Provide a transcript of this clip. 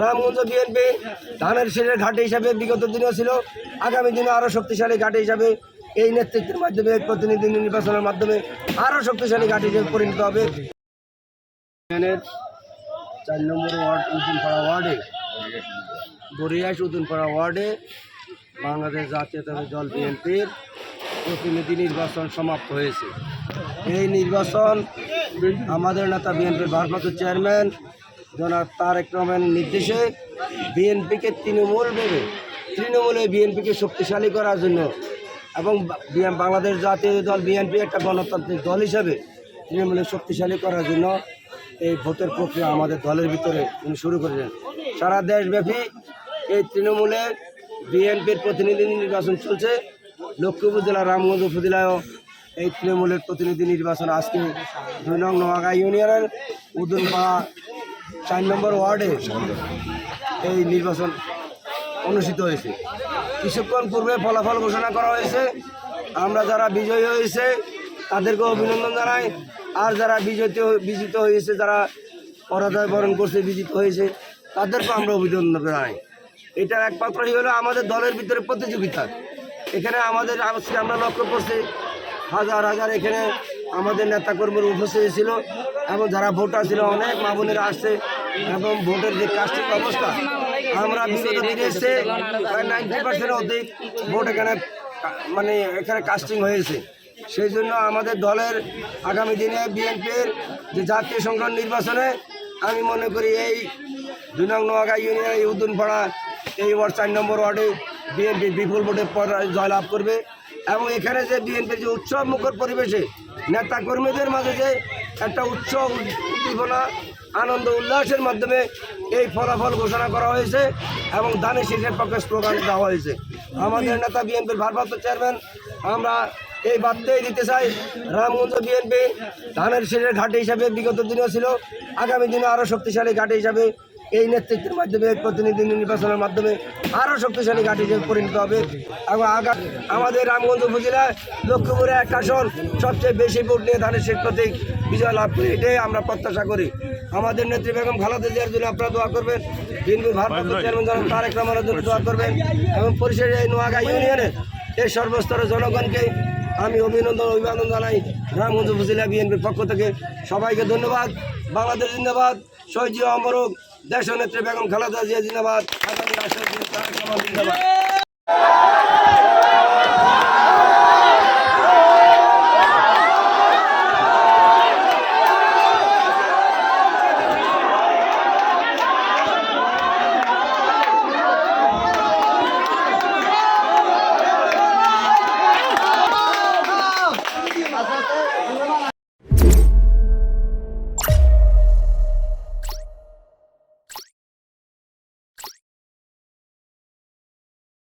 Ramganj BNP ধানের শেষের ঘাটে হিসাবে বিগত দিনেও ছিল, আগামী দিনে আরও শক্তিশালী ঘাটে হিসাবে এই নেতৃত্বের মাধ্যমে, প্রতিনিধি নির্বাচনের মাধ্যমে আরও শক্তিশালী ঘাটে হিসেবে পরিণত হবে। চার নম্বর ওয়ার্ড উদ্দিনপাড়া ওয়ার্ডে বরিয়াস উদ্দিনপাড়া ওয়ার্ডে, বাংলাদেশ জাতীয়তাবাদী দল বিএনপির প্রতিনিধি নির্বাচন সমাপ্ত হয়েছে। এই নির্বাচন আমাদের নেতা বিএনপির ভারপ্রাপ্ত চেয়ারম্যান জনাব তারেক রহমানের নির্দেশে বিএনপিকে তৃণমূল ভেবে, তৃণমূলে বিএনপিকে শক্তিশালী করার জন্য এবং বাংলাদেশ জাতীয় দল বিএনপি একটা গণতান্ত্রিক দল হিসাবে তৃণমূলের শক্তিশালী করার জন্য এই ভোটের প্রক্রিয়া আমাদের দলের ভিতরে উনি শুরু করেছেন। সারা দেশব্যাপী এই তৃণমূলের বিএনপির প্রতিনিধি নির্বাচন চলছে। লক্ষ্মীপুর জেলার রামগঞ্জ উপজেলায়ও এই তৃণমূলের প্রতিনিধি নির্বাচন আজকে দুই নং নোয়াগা ইউনিয়নের উদুনপাড়া চার নম্বর ওয়ার্ডে এই নির্বাচন অনুষ্ঠিত হয়েছে। কিছুক্ষণ পূর্বে ফলাফল ঘোষণা করা হয়েছে। আমরা যারা বিজয়ী হয়েছে, তাদেরকে অভিনন্দন জানাই। আর যারা বিজয়ী বিজিত হয়েছে, যারা পরাজয় বরণ করছে বিজিত হয়েছে তাদেরকে আমরা অভিনন্দন জানাই। এটার একমাত্র হলো আমাদের দলের ভিতরে প্রতিযোগিতা। এখানে আমাদের আজকে আমরা লক্ষ্য করছি, হাজার হাজার এখানে আমাদের নেতাকর্মীর উপস্থিত ছিল এবং যারা ভোটার ছিল, অনেক মা বোনেরা আসছে এবং ভোটের যে কাস্টিং অবস্থা, আমরা বিগত দিনে এসে প্রায় নাইনটি পার্সেন্ট অধিক ভোট এখানে মানে এখানে কাস্টিং হয়েছে। সেই জন্য আমাদের দলের আগামী দিনে বিএনপির যে জাতীয় সংসদ নির্বাচনে আমি মনে করি এই দুই নং নোয়াগা ইউনিয়ন উদ্দিনপাড়া, এই ওয়ার্ড চার নম্বর ওয়ার্ডে বিএনপি বিপুল ভোটে জয়লাভ করবে। এবং এখানে যে বিএনপির যে উৎসব মুখর পরিবেশে নেতা কর্মীদের মাঝে যে একটা উৎসব উদ্দীপনা, আনন্দ, উল্লাসের মাধ্যমে এই ফলাফল ঘোষণা করা হয়েছে এবং দানের শীষের পক্ষে স্লোগান দেওয়া হয়েছে। আমাদের নেতা বিএনপির ভারপ্রাপ্ত চেয়ারম্যান, আমরা এই বার্তাই দিতে চাই, রামগঞ্জ বিএনপি ধানের শীষের ঘাটে হিসাবে বিগত দিনেও ছিল, আগামী দিনে আরও শক্তিশালী ঘাটে হিসাবে এই নেতৃত্বের মাধ্যমে প্রতিনিধি নির্বাচনের মাধ্যমে আরও শক্তিশালী ঘাটে পরিণত হবে। এবং আগা আমাদের রামগঞ্জ উপজেলায় লক্ষ্মীপুরে এক আসন সবচেয়ে বেশি ভোট নিয়ে ধানের শেষ প্রতীক বিজয় লাভ করে এটাই আমরা প্রত্যাশা করি। আমাদের নেত্রী বেগম খালেদা জিয়ার জন্য আপনারা দোয়া করবেন বিএনপির ভারপ্রাপ্ত চেয়ারম্যান জনাব তারেক রহমানের জন্য দোয়া করবেন এবং পরিশেষে এই নোয়াগা ইউনিয়নের এই সর্বস্তরের জনগণকে আমি অভিনন্দন অভিবাদন জানাই। রামগঞ্জ উপজেলা বিএনপির পক্ষ থেকে সবাইকে ধন্যবাদ। বাংলাদেশ জিন্দাবাদ শহীদ অমরক দেশ নেত্রী বেগম খালেদা জিয়া জিন্দাবাদ জিন্দাবাদ।